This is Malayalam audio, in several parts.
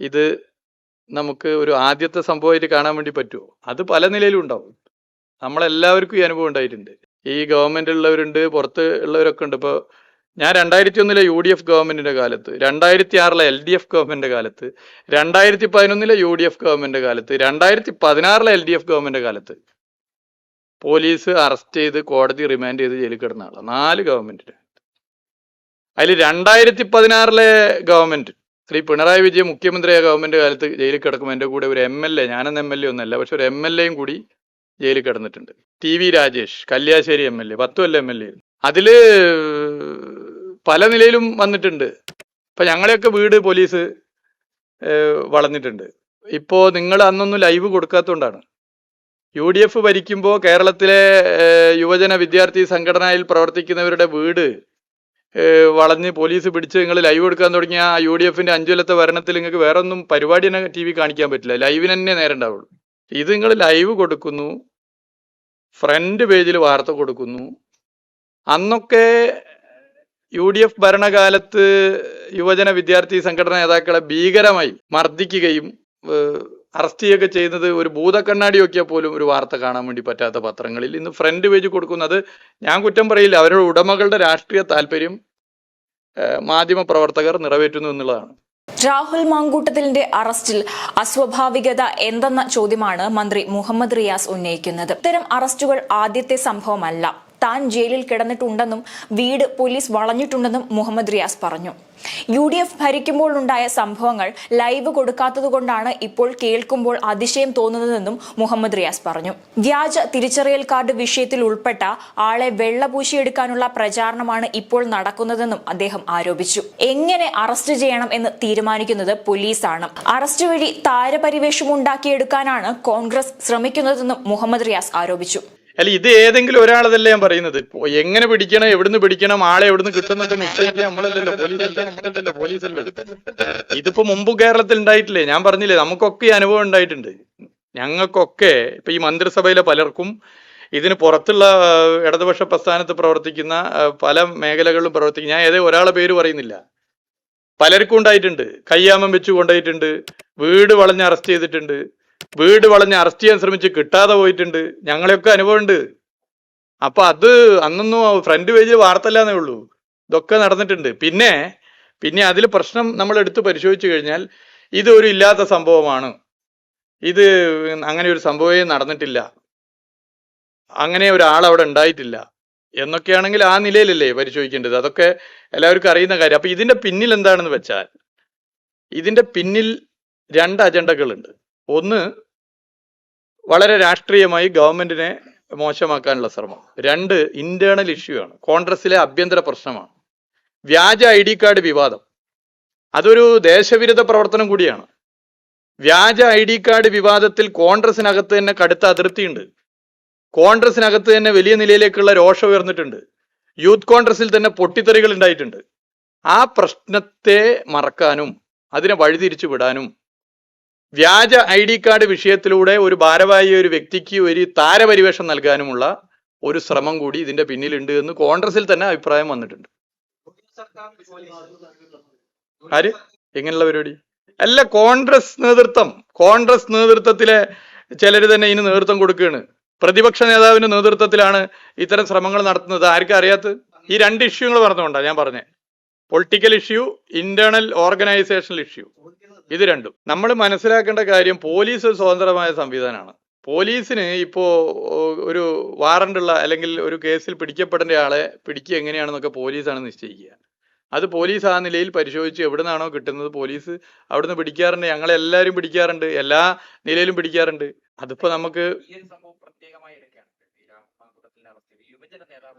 ഇത് നമുക്ക് ഒരു ആദ്യത്തെ സംഭവമായിട്ട് കാണാൻ വേണ്ടി പറ്റുമോ അത് പല നിലയിലും ഉണ്ടാവും. നമ്മളെല്ലാവർക്കും ഈ അനുഭവം ഉണ്ടായിട്ടുണ്ട്. ഈ ഗവൺമെന്റ് ഉള്ളവരുണ്ട് പുറത്ത് ഉള്ളവരൊക്കെ ഉണ്ട്. ഇപ്പോൾ ഞാൻ രണ്ടായിരത്തി ഒന്നിലെ യു ഡി എഫ് ഗവൺമെന്റിന്റെ കാലത്ത് രണ്ടായിരത്തി ആറിലെ എൽ ഡി എഫ് ഗവൺമെന്റിന്റെ കാലത്ത് രണ്ടായിരത്തി പതിനൊന്നിലെ യു ഡി എഫ് ഗവൺമെന്റിന്റെ കാലത്ത് രണ്ടായിരത്തി പതിനാറിലെ എൽ ഡി എഫ് ഗവൺമെന്റിന്റെ കാലത്ത് പോലീസ് അറസ്റ്റ് ചെയ്ത് കോടതി റിമാൻഡ് ചെയ്ത് ജയിലിൽ കിടന്ന ആളാണ് നാല് ഗവൺമെന്റിന് അതിൽ രണ്ടായിരത്തി പതിനാറിലെ ഗവൺമെന്റ് ശ്രീ പിണറായി വിജയൻ മുഖ്യമന്ത്രിയായ ഗവൺമെന്റ് കാലത്ത് ജയിലിൽ കിടക്കുമ്പോൾ എന്റെ കൂടെ ഒരു എം എൽ എ ഞാനെന്ന എം എൽ എ ഒന്നല്ല പക്ഷെ ഒരു എം എൽ എയും കൂടി ജയിലിൽ കിടന്നിട്ടുണ്ട്. T V Rajesh Kalliasseri M L A പത്തു കൊല്ലം എം എൽ എ അതിൽ പല നിലയിലും വന്നിട്ടുണ്ട്. ഇപ്പൊ ഞങ്ങളെയൊക്കെ വീട് പോലീസ് വളർന്നിട്ടുണ്ട്. ഇപ്പോ നിങ്ങൾ അന്നൊന്നും ലൈവ് കൊടുക്കാത്തതുകൊണ്ടാണ് യു ഡി എഫ് ഭരിക്കുമ്പോൾ കേരളത്തിലെ യുവജന വിദ്യാർത്ഥി സംഘടനയിൽ പ്രവർത്തിക്കുന്നവരുടെ വീട് വളഞ്ഞ് പോലീസ് പിടിച്ച് നിങ്ങൾ ലൈവ് എടുക്കാൻ തുടങ്ങിയ ആ യു ഡി എഫിന്റെ അഞ്ചു ഭരണത്തിൽ നിങ്ങൾക്ക് വേറെ ഒന്നും പരിപാടി തന്നെ ടി വി കാണിക്കാൻ പറ്റില്ല. ലൈവിന് തന്നെ നേരം ഉണ്ടാവുള്ളൂ. ഇത് നിങ്ങൾ ലൈവ് കൊടുക്കുന്നു. ഫ്രണ്ട് പേജിൽ വാർത്ത കൊടുക്കുന്നു. അന്നൊക്കെ യു ഡി എഫ് ഭരണകാലത്ത് യുവജന വിദ്യാർത്ഥി സംഘടന നേതാക്കളെ ഭീകരമായി മർദ്ദിക്കുകയും അറസ്റ്റ് ചെയ്യുകയൊക്കെ ചെയ്യുന്നത് ഒരു ഭൂതക്കണ്ണാടി നോക്കിയാൽ പോലും ഒരു വാർത്ത കാണാൻ വേണ്ടി പറ്റാത്ത പത്രങ്ങളിൽ. ഇന്ന് ഫ്രണ്ട് പേജ് കൊടുക്കുന്നത് ഞാൻ കുറ്റം പറയില്ല. അവരുടെ ഉടമകളുടെ രാഷ്ട്രീയ താല്പര്യം മാധ്യമ പ്രവർത്തകർ നിറവേറ്റുന്നു എന്നുള്ളതാണ്. രാഹുൽ മാങ്കൂട്ടത്തിലിന്റെ അറസ്റ്റിൽ അസ്വാഭാവികത എന്തെന്ന ചോദ്യമാണ് മന്ത്രി മുഹമ്മദ് റിയാസ് ഉന്നയിക്കുന്നത്. ഇത്തരം അറസ്റ്റുകൾ ആദ്യത്തെ സംഭവമല്ല. താൻ ജയിലിൽ കിടന്നിട്ടുണ്ടെന്നും വീട് പോലീസ് വളഞ്ഞിട്ടുണ്ടെന്നും മുഹമ്മദ് റിയാസ് പറഞ്ഞു. യു ഡി എഫ് ഭരിക്കുമ്പോൾ ഉണ്ടായ സംഭവങ്ങൾ ലൈവ് കൊടുക്കാത്തതുകൊണ്ടാണ് ഇപ്പോൾ കേൾക്കുമ്പോൾ അതിശയം തോന്നുന്നതെന്നും മുഹമ്മദ് റിയാസ് പറഞ്ഞു. വ്യാജ തിരിച്ചറിയൽ കാർഡ് വിഷയത്തിൽ ഉൾപ്പെട്ട ആളെ വെള്ളപൂശിയെടുക്കാനുള്ള പ്രചാരണമാണ് ഇപ്പോൾ നടക്കുന്നതെന്നും അദ്ദേഹം ആരോപിച്ചു. എങ്ങനെ അറസ്റ്റ് ചെയ്യണം എന്ന് തീരുമാനിക്കുന്നത് പോലീസാണ്. അറസ്റ്റ് വഴി താരപരിവേഷം ഉണ്ടാക്കിയെടുക്കാനാണ് കോൺഗ്രസ് ശ്രമിക്കുന്നതെന്നും മുഹമ്മദ് റിയാസ് ആരോപിച്ചു. അല്ല ഇത് ഏതെങ്കിലും ഒരാളതല്ല ഞാൻ പറയുന്നത്. എങ്ങനെ പിടിക്കണം എവിടുന്ന് പിടിക്കണം ആളെ എവിടുന്ന് കിട്ടുന്നൊക്കെ ഇതിപ്പോ മുമ്പ് കേരളത്തിൽ ഉണ്ടായിട്ടില്ലേ? ഞാൻ പറഞ്ഞില്ലേ നമുക്കൊക്കെ ഈ അനുഭവം ഉണ്ടായിട്ടുണ്ട്. ഞങ്ങൾക്കൊക്കെ ഇപ്പൊ ഈ മന്ത്രിസഭയിലെ പലർക്കും ഇതിന് പുറത്തുള്ള ഇടതുപക്ഷ പ്രസ്ഥാനത്ത് പ്രവർത്തിക്കുന്ന പല മേഖലകളിലും പ്രവർത്തിക്കുന്ന ഞാൻ ഏതേ ഒരാളെ പേര് പറയുന്നില്ല. പലർക്കും ഉണ്ടായിട്ടുണ്ട്. കയ്യാമം വെച്ച് കൊണ്ടുപോയിട്ടുണ്ട്. വീട് വളഞ്ഞ് അറസ്റ്റ് ചെയ്തിട്ടുണ്ട്. വീട് വളഞ്ഞ് അറസ്റ്റ് ചെയ്യാൻ ശ്രമിച്ച് കിട്ടാതെ പോയിട്ടുണ്ട്. ഞങ്ങളെയൊക്കെ അനുഭവമുണ്ട്. അപ്പൊ അത് അന്നൊന്നും ഫ്രണ്ട് പേജിൽ വാർത്തല്ലാന്നേ ഉള്ളൂ. ഇതൊക്കെ നടന്നിട്ടുണ്ട്. പിന്നെ പിന്നെ അതിൽ പ്രശ്നം നമ്മൾ എടുത്ത് പരിശോധിച്ചു കഴിഞ്ഞാൽ ഇത് ഒരു ഇല്ലാത്ത സംഭവമാണ്. ഇത് അങ്ങനെ ഒരു സംഭവമേ നടന്നിട്ടില്ല. അങ്ങനെ ഒരാൾ അവിടെ ഉണ്ടായിട്ടില്ല. എന്നൊക്കെയാണെങ്കിൽ ആ നിലയിലല്ലേ പരിശോധിക്കേണ്ടത്. അതൊക്കെ എല്ലാവർക്കും അറിയുന്ന കാര്യം. അപ്പൊ ഇതിന്റെ പിന്നിൽ എന്താണെന്ന് വെച്ചാൽ ഇതിന്റെ പിന്നിൽ രണ്ട് അജണ്ടകളുണ്ട്. ഒന്ന് വളരെ രാഷ്ട്രീയമായി ഗവൺമെന്റിനെ മോശമാക്കാനുള്ള ശ്രമം. രണ്ട് ഇന്റേണൽ ഇഷ്യൂ ആണ്. കോൺഗ്രസിലെ ആഭ്യന്തര പ്രശ്നമാണ്. വ്യാജ ഐ ഡി കാർഡ് വിവാദം. അതൊരു ദേശവിരുദ്ധ പ്രവർത്തനം കൂടിയാണ്. വ്യാജ ഐ ഡി കാർഡ് വിവാദത്തിൽ കോൺഗ്രസിനകത്ത് തന്നെ കടുത്ത അതിർത്തിയുണ്ട്. കോൺഗ്രസിനകത്ത് തന്നെ വലിയ നിലയിലേക്കുള്ള രോഷം ഉയർന്നിട്ടുണ്ട്. യൂത്ത് കോൺഗ്രസിൽ തന്നെ പൊട്ടിത്തെറികൾ ഉണ്ടായിട്ടുണ്ട്. ആ പ്രശ്നത്തെ മറക്കാനും അതിനെ വഴിതിരിച്ചു വിടാനും വ്യാജ ഐ ഡി കാർഡ് വിഷയത്തിലൂടെ ഒരു ഭാരവാഹി ഒരു വ്യക്തിക്ക് ഒരു താരപരിവേഷം നൽകാനുമുള്ള ഒരു ശ്രമം കൂടി ഇതിന്റെ പിന്നിലുണ്ട് എന്ന് കോൺഗ്രസിൽ തന്നെ അഭിപ്രായം വന്നിട്ടുണ്ട്. ആര്? എങ്ങനെയുള്ള പരിപാടി? അല്ല കോൺഗ്രസ് നേതൃത്വം. കോൺഗ്രസ് നേതൃത്വത്തിലെ ചിലർ തന്നെ ഇതിന് നേതൃത്വം കൊടുക്കുകയാണ്. പ്രതിപക്ഷ നേതാവിന്റെ നേതൃത്വത്തിലാണ് ഇത്തരം ശ്രമങ്ങൾ നടത്തുന്നത്. ആർക്കും അറിയാത്ത ഈ രണ്ട് ഇഷ്യൂകൾ പറഞ്ഞുകൊണ്ടാണ് ഞാൻ പറഞ്ഞത് political issue internal organisational issue ഇത് രണ്ടും. നമ്മൾ മനസ്സിലാക്കേണ്ട കാര്യം പോലീസ് സ്വതന്ത്രമായ സംവിധാനമാണ്. പോലീസിന് ഇപ്പോ ഒരു വാറണ്ടുള്ള അല്ലെങ്കിൽ ഒരു കേസിൽ പിടിക്കപ്പെടേണ്ട ആളെ പിടിക്കുക എങ്ങനെയാണെന്നൊക്കെ പോലീസാണ് നിശ്ചയിക്കുക. അത് പോലീസ് ആ നിലയിൽ പരിശോധിച്ച് എവിടെ നിന്നാണോ കിട്ടുന്നത് പോലീസ് അവിടുന്ന് പിടിക്കാറുണ്ട്. ഞങ്ങളെല്ലാവരും പിടിക്കാറുണ്ട്. എല്ലാ നിലയിലും പിടിക്കാറുണ്ട്. അതിപ്പോ നമുക്ക്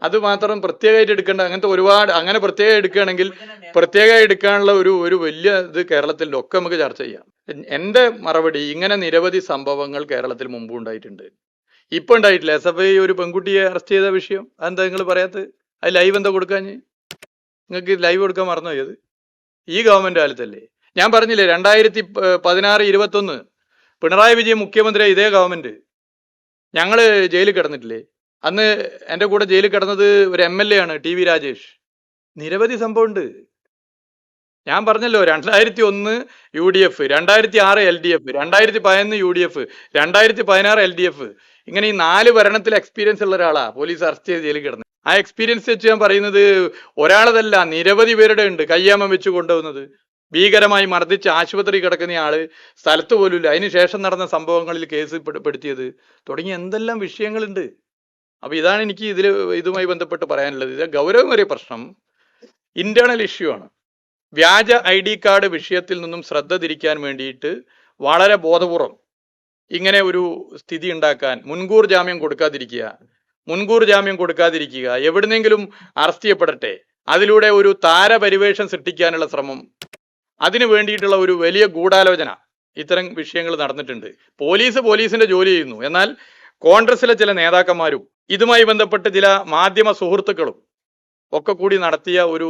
അത് മാത്രം പ്രത്യേകമായിട്ട് എടുക്കേണ്ട അങ്ങനത്തെ ഒരുപാട് അങ്ങനെ പ്രത്യേകം എടുക്കുകയാണെങ്കിൽ പ്രത്യേകം എടുക്കാനുള്ള ഒരു ഒരു വലിയ ഇത് കേരളത്തിൽ ഒക്കെ നമുക്ക് ചർച്ച ചെയ്യാം. എന്റെ മറുപടി ഇങ്ങനെ നിരവധി സംഭവങ്ങൾ കേരളത്തിൽ മുമ്പ് ഉണ്ടായിട്ടുണ്ട്. ഇപ്പൊ ഉണ്ടായിട്ടില്ല. എസ് എഫ് ഐ ഒരു പെൺകുട്ടിയെ അറസ്റ്റ് ചെയ്ത വിഷയം. അതെന്താ നിങ്ങൾ പറയാത്തത്? അത് ലൈവ് എന്താ കൊടുക്കാഞ്ഞ് നിങ്ങൾക്ക് ലൈവ് കൊടുക്കാൻ മറന്നു പോയത് ഈ ഗവൺമെന്റ് കാലത്തല്ലേ? ഞാൻ പറഞ്ഞില്ലേ രണ്ടായിരത്തി പതിനാറ് ഇരുപത്തൊന്ന് പിണറായി വിജയൻ മുഖ്യമന്ത്രി ഇതേ ഗവൺമെന്റ് ഞങ്ങൾ ജയിലിൽ കിടന്നിട്ടില്ലേ? അന്ന് എന്റെ കൂടെ ജയിലിൽ കിടന്നത് ഒരു എം എൽ എ ആണ് ടി വി രാജേഷ്. നിരവധി സംഭവമുണ്ട്. ഞാൻ പറഞ്ഞല്ലോ രണ്ടായിരത്തി ഒന്ന് യു ഡി എഫ് രണ്ടായിരത്തി ആറ് എൽ ഡി എഫ് രണ്ടായിരത്തി പതിനൊന്ന് യു ഡി എഫ് രണ്ടായിരത്തി പതിനാറ് എൽ ഡി എഫ് ഇങ്ങനെ ഈ നാല് ഭരണത്തിൽ എക്സ്പീരിയൻസ് ഉള്ള ഒരാളാ പോലീസ് അറസ്റ്റ് ചെയ്ത് ജയിലിൽ കിടന്നത് ആ എക്സ്പീരിയൻസ് വെച്ച് ഞാൻ പറയുന്നത് ഒരാളതല്ല നിരവധി പേരുടെ ഉണ്ട് കയ്യാമം വെച്ച് കൊണ്ടുവന്നത് ഭീകരമായി മർദ്ദിച്ച് ആശുപത്രി കിടക്കുന്ന ആൾ സ്ഥലത്ത് പോലുമില്ല. അതിനുശേഷം നടന്ന സംഭവങ്ങളിൽ കേസ് പെടു- പെടുത്തിയത്. തുടങ്ങിയ എന്തെല്ലാം വിഷയങ്ങളുണ്ട്. അപ്പൊ ഇതാണ് എനിക്ക് ഇതിൽ ഇതുമായി ബന്ധപ്പെട്ട് പറയാനുള്ളത്. ഇത് ഗൗരവമേറിയ പ്രശ്നം. ഇന്റേണൽ ഇഷ്യൂ ആണ്. വ്യാജ ഐ ഡി കാർഡ് വിഷയത്തിൽ നിന്നും ശ്രദ്ധ തിരിക്കാൻ വേണ്ടിയിട്ട് വളരെ ബോധപൂർവം ഇങ്ങനെ ഒരു സ്ഥിതി ഉണ്ടാക്കാൻ മുൻകൂർ ജാമ്യം കൊടുക്കാതിരിക്കുക മുൻകൂർ ജാമ്യം കൊടുക്കാതിരിക്കുക എവിടുന്നെങ്കിലും അറസ്റ്റ് ചെയ്യപ്പെടട്ടെ അതിലൂടെ ഒരു താരപരിവേഷം സൃഷ്ടിക്കാനുള്ള ശ്രമം അതിനു വേണ്ടിയിട്ടുള്ള ഒരു വലിയ ഗൂഢാലോചന ഇത്തരം വിഷയങ്ങൾ നടന്നിട്ടുണ്ട്. പോലീസ് പോലീസിന്റെ ജോലി ചെയ്യുന്നു. എന്നാൽ കോൺഗ്രസിലെ ചില നേതാക്കന്മാരും ഇതുമായി ബന്ധപ്പെട്ട് ചില മാധ്യമ സുഹൃത്തുക്കളും ഒക്കെ കൂടി നടത്തിയ ഒരു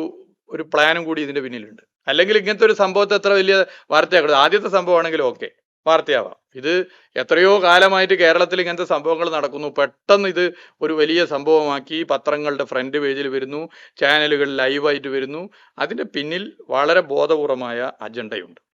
ഒരു പ്ലാനും കൂടി ഇതിന്റെ പിന്നിലുണ്ട്. അല്ലെങ്കിൽ ഇങ്ങനത്തെ ഒരു സംഭവത്തെ എത്ര വലിയ വാർത്തയാക്കരുത്. ആദ്യത്തെ സംഭവമാണെങ്കിലും ഓക്കെ വാർത്തയാവാം. ഇത് എത്രയോ കാലമായിട്ട് കേരളത്തിൽ ഇങ്ങനത്തെ സംഭവങ്ങൾ നടക്കുന്നു. പെട്ടെന്ന് ഇത് ഒരു വലിയ സംഭവമാക്കി പത്രങ്ങളുടെ ഫ്രണ്ട് പേജിൽ വരുന്നു ചാനലുകൾ ലൈവായിട്ട് വരുന്നു. അതിന്റെ പിന്നിൽ വളരെ ബോധപൂർവമായ അജണ്ടയുണ്ട്.